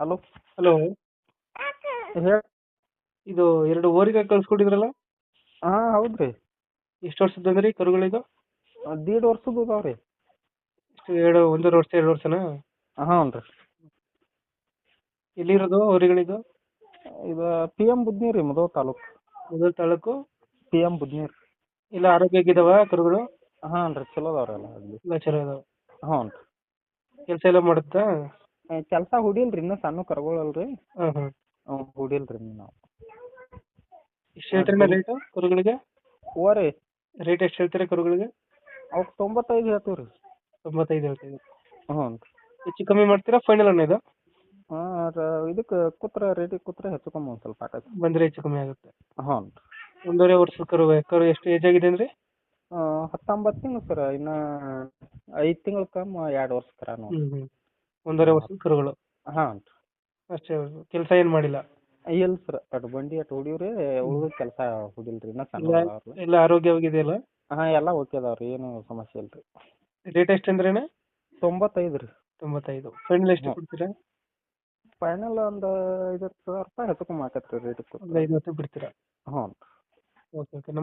Hello hello ಹೇಳಿ. ಇದು ಎರಡು ಓರಿಗೆ ಕಳ್ಸ್ಕೊಟ್ಟಿದ್ರಲ್ಲ? ಹಾ ಹೌದು ರೀ. ಎಷ್ಟು ವರ್ಷದ ಅಂದ್ರಿ ಕರುಗಳಿದು? ದೀಡ್ ವರ್ಷದ ಅದಾವ್ರಿ ರೀ. ಎಷ್ಟು ಎರಡು ಒಂದೂವರೆ ವರ್ಷ ಎರಡು ವರ್ಷನಾ? ಹಾಂ ರೀ. ಎಲ್ಲಿರೋದು ಓರಿಗಳಿದು ಇದು ಪಿ ಎಂ ಬುದ್ನೀರ್ ರೀ ಮುಧೋಳ ತಾಲೂಕು. ಮೊದಲ ತಾಲೂಕು? P M ಬುದ್ನೀರ್. ಇಲ್ಲ ಆರೋಗ್ಯಕ್ಕಿದಾವ ಕರುಗಳು? ಹಾಂ ರೀ ಚಲೋ ಅದಾವ್ರಿ ರೀ ಎಲ್ಲ ಅಲ್ಲಿ ಚಲೋ ಚೆನ್ನಾಗಿದಾವೆ ಹ್ಞೂ ರೀ. ಕೆಲಸ ಎಲ್ಲ ಮಾಡುತ್ತಾ? ಕೆಲಸ ಹುಡಿಲ್ರಿ ಇನ್ನು ಇನ್ನೂ ಸಣ್ಣ ಕರುಗಳಲ್ಲ ಹುಡಿಲ್ರಿ ಹಾಂ ಹಾಂ ಹ್ಞೂ ಹುಡಿಲ್ಲ ರೀ ನಾವು. ಎಷ್ಟು ರೇಟು ಕರುಗಳಿಗೆ? ರೀ ರೇಟ್ ಎಷ್ಟು ಹೇಳ್ತೀರಿ ಕರುಗಳಿಗೆ? ಅವಾಗ ತೊಂಬತ್ತೈದು ಹೇಳ್ತೀವಿ ರೀ ತೊಂಬತ್ತೈದು ಹೇಳ್ತೀವಿ ಹ್ಞೂ ರೀ ಹೆಚ್ಚು ಕಮ್ಮಿ ಮಾಡ್ತೀರಾ ಫೈನಲ್ ಅಣ್ಣ ಇದು? ಹಾಂ ಇದಕ್ಕೆ ಕೂತ್ರ ರೇಟಿಗೆ ಕೂತ್ರ ಹೆಚ್ಚು ಕಮ್ಮಿ ಒಂದು ಸ್ವಲ್ಪ ಆಗತ್ತೆ ಬಂದರೆ ಹೆಚ್ಚು ಕಮ್ಮಿ ಆಗುತ್ತೆ. ಹ್ಞೂ ರೀ ಒಂದೂವರೆ ವರ್ಷದ ಕರು ಕರು ಎಷ್ಟು ಏಜ್ ಆಗಿದೆ ಅಂದ್ರೆ? ಹತ್ತೊಂಬತ್ತು ತಿಂಗಳು ಸರ್ ಇನ್ನು ಐದು ತಿಂಗಳು ಕಮ್ಮಿ ಎರಡು ವರ್ಷ ಕರ ನೋಡಿ ಹ್ಞೂ ಹ್ಞೂ ಒಂದೂವರೆ ವರ್ಷದ ಕರುಗಳು ಹಾಂ ಅಷ್ಟೇ ಕೆಲಸ ಏನ್ ಮಾಡಿಲ್ಲ. ಇಲ್ಲ ಸರ್ ಅಟ್ ಬಂಡಿ ಅಟ್ ಹೊಡೀವ್ರಿ ಉಳಿದ ಕೆಲಸ ಹುಡಿಲ್ರಿ ಇನ್ನೂ ಸಣ್ಣ ಇಲ್ಲ ಅದಾವ್ರಿ ಎಲ್ಲ? ಆರೋಗ್ಯವಾಗಿದೆಯಲ್ಲ ಹಾ ಎಲ್ಲ ಓಕೆ ಅದಾವ್ರಿ ಏನು ಸಮಸ್ಯೆ ಇಲ್ರಿ. ರೇಟ್ ಎಷ್ಟು ಅಂದ್ರೇನೆ ತೊಂಬತ್ತೈದು ರೀ. ತೊಂಬತ್ತೈದು. ಫೈನಲ್ ಎಷ್ಟು ಹ್ಮ್. ಕೊಡ್ತೀರಾ? ಫೈನಲ್ ಒಂದು ಐವತ್ತು ಸಾವಿರ ರೂಪಾಯಿ ಹೆಚ್ಚು ಕಮ್ಮಿ ರೇಟ್ ಒಂದು ಐದು ಹೊತ್ತು ಬಿಡ್ತೀರಾ ಹ್ಞೂ ಓಕೆ ಓಕೆ ನಮ್ಮ